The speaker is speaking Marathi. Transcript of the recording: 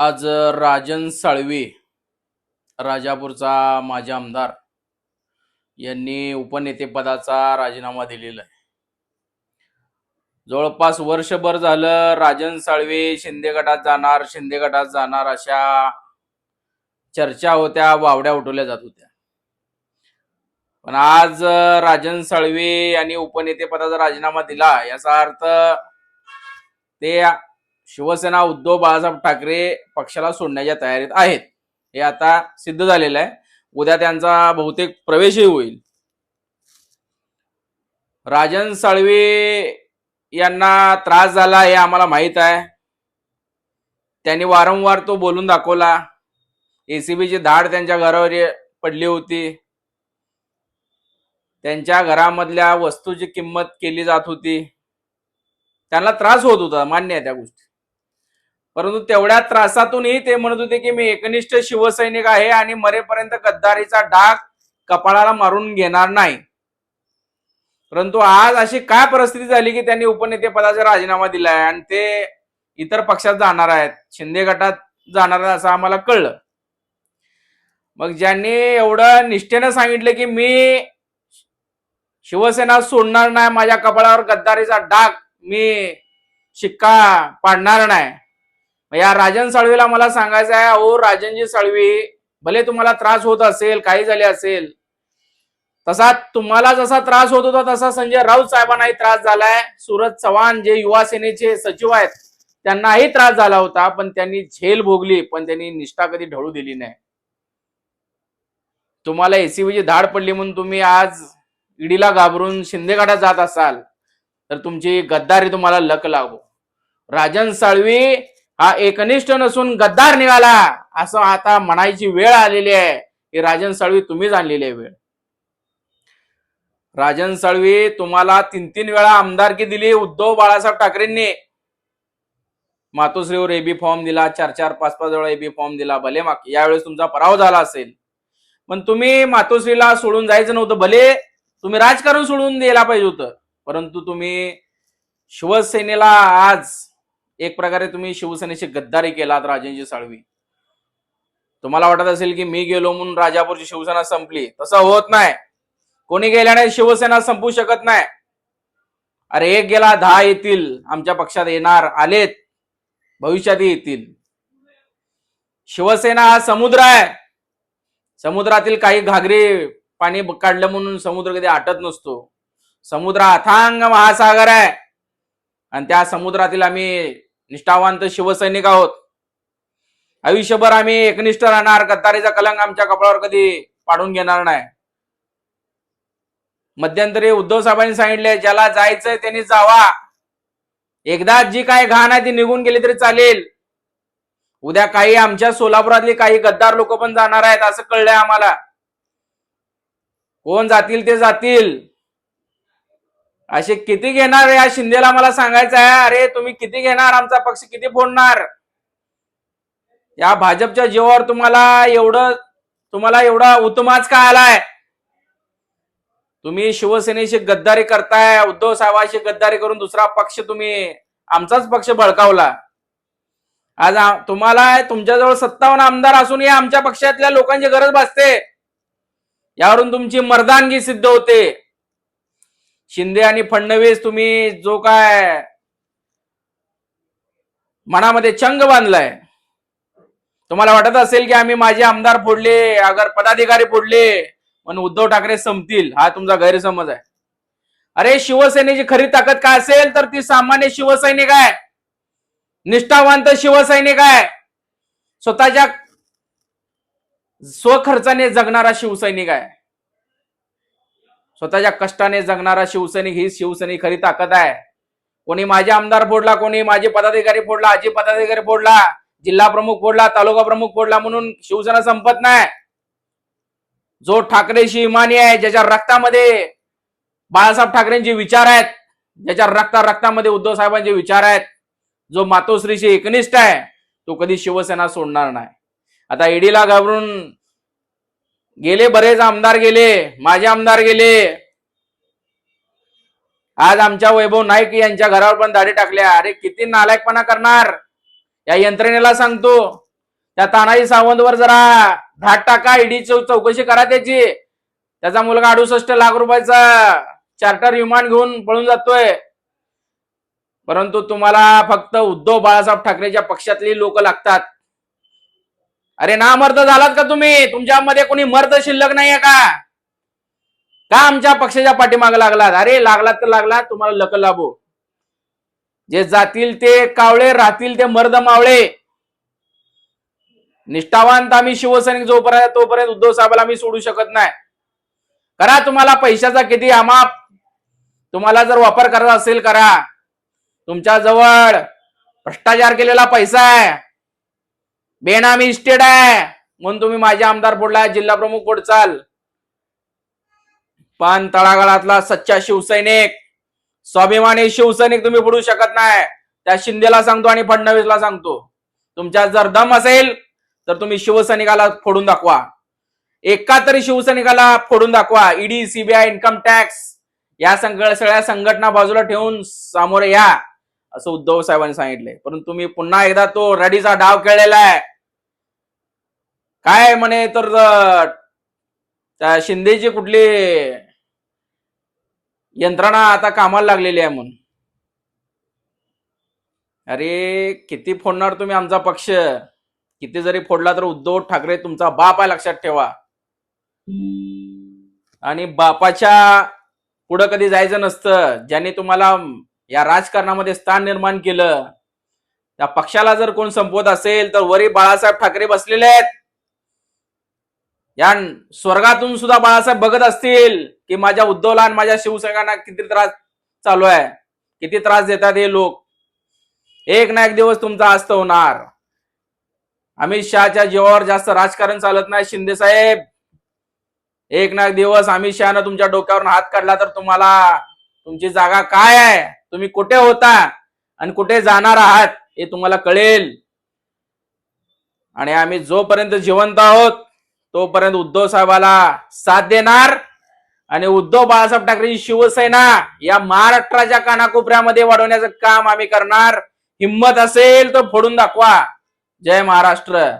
आज राजन साळवे राजापूरचा माजी आमदार यांनी उपनेतेपदाचा राजीनामा दिलेला आहे. जवळपास वर्षभर झालं राजन साळवे शिंदे गटात जाणार शिंदे गटात जाणार अशा चर्चा होत्या वावड्या उठवल्या जात होत्या. पण आज राजन साळवे यांनी उपनेतेपदाचा राजीनामा दिला याचा अर्थ ते शिवसेना उद्धव बाळासाहेब ठाकरे पक्षाला सोडण्याच्या तयारीत आहेत. हे आता सिद्ध झालेलं आहे. उद्या त्यांचा बहुतेक प्रवेशही होईल. राजन साळवे यांना त्रास झाला हे आम्हाला माहीत आहे. त्यांनी वारंवार तो बोलून दाखवला. एसीबीची धाड त्यांच्या घरावर पडली होती. त्यांच्या घरामधल्या वस्तूची किंमत केली जात होती. त्यांना त्रास होत होता मान्य आहे त्या गोष्टी. परंतु तेवढ्या त्रासातूनही ते म्हणत होते की मी एकनिष्ठ शिवसैनिक आहे आणि मरेपर्यंत गद्दारीचा डाग कपाळाला मारून घेणार नाही. परंतु आज अशी काय परिस्थिती झाली की त्यांनी उपनेते पदाचा राजीनामा दिलाय आणि ते इतर पक्षात जाणार आहेत. शिंदे गटात जाणार आहेत असं आम्हाला कळलं. मग ज्यांनी एवढं निष्ठेनं सांगितलं की मी शिवसेना सोडणार नाही माझ्या कपाळावर गद्दारीचा डाग मी शिक्का पाडणार नाही या राजन साळवीला मला सांगायचं आहे ओ राजनजी साळवी भले तुम्हाला त्रास होत असेल काही झाले असेल तसा तुम्हाला जसा त्रास होत होता तसा संजय राऊत साहेबांनाही त्रास झालाय. सूरज चव्हाण जे युवा सेनेचे सचिव आहेत त्यांनाही त्रास झाला होता पण त्यांनी झेल भोगली पण त्यांनी निष्ठा कधी ढळू दिली नाही. तुम्हाला एसीबीची धाड पडली म्हणून तुम्ही आज ईडीला घाबरून शिंदेगाडा जात असाल तर तुमची गद्दारी तुम्हाला लक लागो. राजन साळवी हा एकनिष्ठ नसून गद्दार निघाला. असं आता म्हणायची वेळ आलेली आहे. की राजन साळवी तुम्हीच आणलेली आहे वेळ. राजन साळवी तुम्हाला तीन तीन वेळा आमदारकी दिली उद्धव बाळासाहेब ठाकरेंनी. मातोश्रीवर एबी फॉर्म दिला चार चार पाच पाच वेळा एबी फॉर्म दिला भले माग यावेळेस तुमचा पराव झाला असेल. पण तुम्ही मातोश्रीला सोडून जायचं नव्हतं भले तुम्ही राजकारण सोडून द्यायला पाहिजे होतं. परंतु तुम्ही शिवसेनेला आज एक प्रकारे तुम्ही शिवसेनेची गद्दारी केलात राजेंजी साळवी. तुम्हाला वाटत असेल की मी गेलो म्हणून राजापूरची शिवसेना संपली? तसं होत नाही. कोणी गेल्याने शिवसेना संपू शकत नाही. अरे एक गेला दहा येतील. आमच्या पक्षात येणार आलेत. भविष्यातही येतील. शिवसेना हा समुद्र आहे. समुद्रातील काही घागरे पाणी काढलं म्हणून समुद्र कधी आटत नसतो. समुद्र अथांग महासागर आहे. आणि त्या समुद्रातील आम्ही निष्ठावंत शिवसैनिक आहोत. आयुष्यभर आम्ही एकनिष्ठ राहणार गद्दारीचा कलंक आमच्या कपाळावर कधी पाडून घेणार नाही. मध्यंतरी उद्धव साहेबांनी सांगितले ज्याला जायचंय त्यांनी जावा. एकदा जी काय घाण आहे ती निघून गेली तरी चालेल. उद्या काही आमच्या सोलापुरातले काही गद्दार लोक पण जाणार आहेत असं कळलंय आम्हाला. कोण जातील ते जातील. असे किती घेणार या शिंदेला मला सांगायचं आहे? अरे तुम्ही किती घेणार? आमचा पक्ष किती फोडणार? या भाजपच्या जीवावर तुम्हाला एवढं तुम्हाला एवढा उतमाच का आलाय? तुम्ही शिवसेनेशी गद्दारी करताय उद्धव साहेबांशी गद्दारी करून दुसरा पक्ष तुम्ही आमचाच पक्ष बळकावला आज तुम्हाला तुमच्याजवळ सत्तावन्न आमदार असूनही आमच्या पक्षातल्या लोकांची गरज भासते. यावरून तुमची मर्दानगी सिद्ध होते. शिंदे आणि फडणवीस तुम्ही जो काय मनामध्ये चंग बांधलाय तुम्हाला वाटत असेल की आम्ही माझे आमदार फोडले अगर पदाधिकारी फोडले म्हणून उद्धव ठाकरे संपतील हा तुमचा गैरसमज आहे. अरे शिवसेनेची खरी ताकद काय असेल तर ती सामान्य शिवसैनिक आहे. निष्ठावंत शिवसैनिक आहे. स्वतःच्या स्वखर्चाने जगणारा शिवसैनिक आहे. स्वतःच्या कष्टाने जगणारा शिवसैनिक ही शिवसैनिक खरी ताकद आहे. कोणी माझे आमदार फोडला कोणी माझे पदाधिकारी फोडला आजी पदाधिकारी फोडला जिल्हा प्रमुख फोडला तालुका प्रमुख फोडला म्हणून शिवसेना संपत नाही. जो ठाकरेशी इमानी आहे ज्याच्या रक्तामध्ये बाळासाहेब ठाकरेंचे विचार आहेत ज्याच्या रक्ता रक्तामध्ये उद्धव साहेबांचे विचार आहेत जो मातोश्रीशी एकनिष्ठ आहे तो कधी शिवसेना सोडणार नाही. आता ईडीला घाबरून गेले बरेच आमदार गेले माझे आमदार गेले. आज आमच्या वैभव नाईक यांच्या घरावर पण दाढी टाकल्या. अरे किती नालायकपणा करणार? या यंत्रणेला सांगतो. त्या तानाजी सावंतवर जरा धाट टाका ईडी चौकशी करा त्याची. त्याचा मुलगा अडुसष्ट लाख रुपयाचा चार्टर विमान घेऊन पळून जातोय. परंतु तुम्हाला फक्त उद्धव बाळासाहेब ठाकरेच्या पक्षातली लोक लागतात. अरे ना मर्द झालात का तुम्ही? तुमच्यामध्ये कोणी मर्द शिल्लक नाहीये का? का आमच्या पक्षाच्या पाठीमागे लागलात? अरे लागलात तर लागला तुम्हाला लक लाभो जे जातील ते कावळे राहतील ते मर्द मावळे. निष्ठावांत आम्ही शिवसैनिक जोपर्यंत तोपर्यंत उद्धव साहेबाला आम्ही सोडू शकत नाही. करा तुम्हाला पैशाचा किती अमाप. तुम्हाला जर वापर करायचा असेल करा. तुमच्या जवळ भ्रष्टाचार केलेला पैसा आहे. बेनामी इस्टेट आहे. म्हणून तुम्ही माझे आमदार बोलला जिल्हा प्रमुख बोडचाल पण तळागाळातला सच्चा शिवसैनिक. स्वाभिमानी शिवसैनिक तुम्ही फोडू शकत नाही. त्या शिंदेला सांगतो आणि फडणवीसला सांगतो. तुमच्या जर दम असेल तर तुम्ही शिवसैनिकाला फोडून दाखवा. एका तरी शिवसैनिकाला फोडून दाखवा. ईडी सीबीआय इन्कम टॅक्स या सगळ्या सगळ्या संघटना बाजूला ठेवून सामोरे या. असं उद्धव साहेबांनी सांगितलंय. परंतु तुम्ही पुन्हा एकदा तो रडीचा डाव खेळलेला आहे. काय म्हणे तर त्या शिंदेची कुठली यंत्रणा आता कामाला लागलेली आहे म्हणून. अरे किती फोडणार तुम्ही आमचा पक्ष? किती जरी फोडला तर उद्धव ठाकरे तुमचा बाप आहे लक्षात ठेवा. आणि बापाच्या पुढं कधी जायचं नसतं. ज्यांनी तुम्हाला या राजकारणामध्ये स्थान निर्माण केलं. त्या पक्षाला जर कोण संपवत असेल तर वरी बाळासाहेब ठाकरे बसलेले आहेत. या स्वर्गातून सुद्धा बाळासाहेब बघत असतील की माझ्या उद्धवला आणि माझ्या शिवसैनिकांना किती त्रास चालू आहे किती त्रास देतात हे लोक. एक ना एक दिवस तुमचा अस्त होणार. अमित शहाच्या जीवावर जास्त राजकारण चालत नाही शिंदे साहेब. एक ना एक दिवस अमित शहानं तुमच्या डोक्यावरून हात काढला तर तुम्हाला तुमची जागा काय आहे? तुम्ही कुठे होता आणि कुठे जाणार आहात हे तुम्हाला कळेल. आणि आम्ही जोपर्यंत जिवंत आहोत तोपर्यंत उद्धव साहेबाला साथ देणार आणि उद्धव बाळासाहेब ठाकरेची शिवसेना या महाराष्ट्राच्या कानाकोपऱ्यामध्ये वाढवण्याचं काम आम्ही करणार. हिंमत असेल तर फोडून दाखवा. जय महाराष्ट्र.